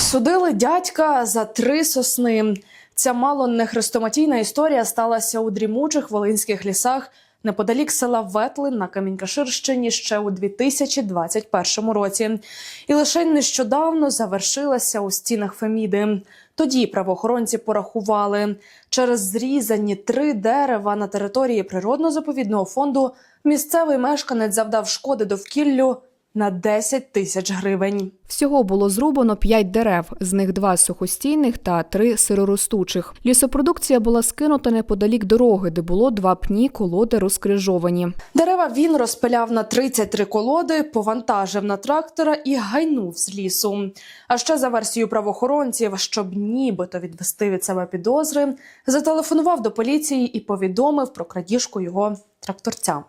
Судили дядька за три сосни. Ця мало не хрестоматійна історія сталася у дрімучих волинських лісах неподалік села Ветлин на Камінькаширщині ще у 2021 році. І лише нещодавно завершилася у стінах Феміди. Тоді правоохоронці порахували через зрізані три дерева на території природно-заповідного фонду. Місцевий мешканець завдав шкоди довкіллю на 10 тисяч гривень. Всього було зрубано п'ять дерев, з них два сухостійних та три сироростучих. Лісопродукція була скинута неподалік дороги, де було два пні, колоди розкрижовані. Дерева він розпиляв на 33 колоди, повантажив на трактора і гайнув з лісу. А ще за версією правоохоронців, щоб нібито відвести від себе підозри, зателефонував до поліції і повідомив про крадіжку його тракторця.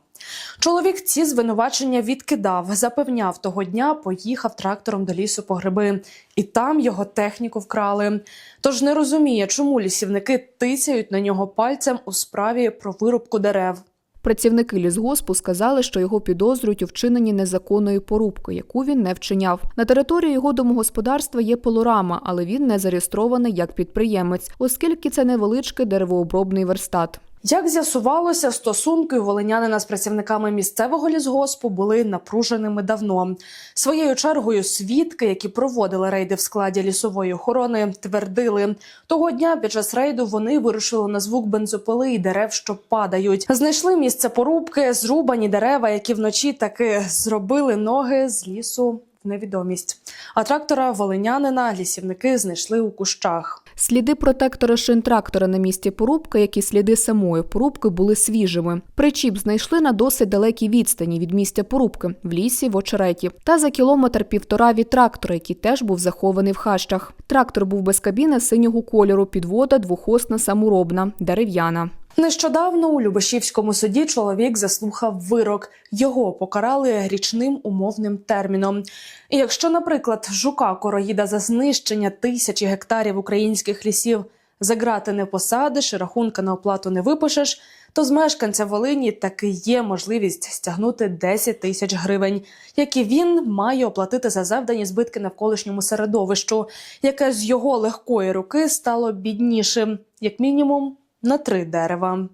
Чоловік ці звинувачення відкидав, запевняв того дня, поїхав трактором до лісу по гриби, і там його техніку вкрали. Тож не розуміє, чому лісівники тицяють на нього пальцем у справі про вирубку дерев. Працівники лісгоспу сказали, що його підозрюють у вчиненні незаконної порубки, яку він не вчиняв. На території його домогосподарства є пилорама, але він не зареєстрований як підприємець, оскільки це невеличкий деревообробний верстат. Як з'ясувалося, стосунки волинянина з працівниками місцевого лісгоспу були напруженими давно. Своєю чергою свідки, які проводили рейди в складі лісової охорони, твердили того дня під час рейду вони вирушили на звук бензопили і дерев, що падають. Знайшли місце порубки, зрубані дерева, які вночі таки зробили ноги з лісу. Невідомість. А трактора волинянина лісівники знайшли у кущах. Сліди протектора шин трактора на місці порубки, як і сліди самої порубки, були свіжими. Причіп знайшли на досить далекій відстані від місця порубки в лісі в очереті, та за кілометр півтора від трактора, який теж був захований в хащах. Трактор був без кабіни синього кольору, підвода двохосна саморобна, дерев'яна. Нещодавно у Любешівському суді чоловік заслухав вирок. Його покарали річним умовним терміном. І якщо, наприклад, жука короїда за знищення тисячі гектарів українських лісів заграти не посадиш, рахунка на оплату не випишеш, то з мешканця Волині таки є можливість стягнути 10 тисяч гривень, які він має оплатити за завдані збитки навколишньому середовищу, яке з його легкої руки стало біднішим, як мінімум на три дерева.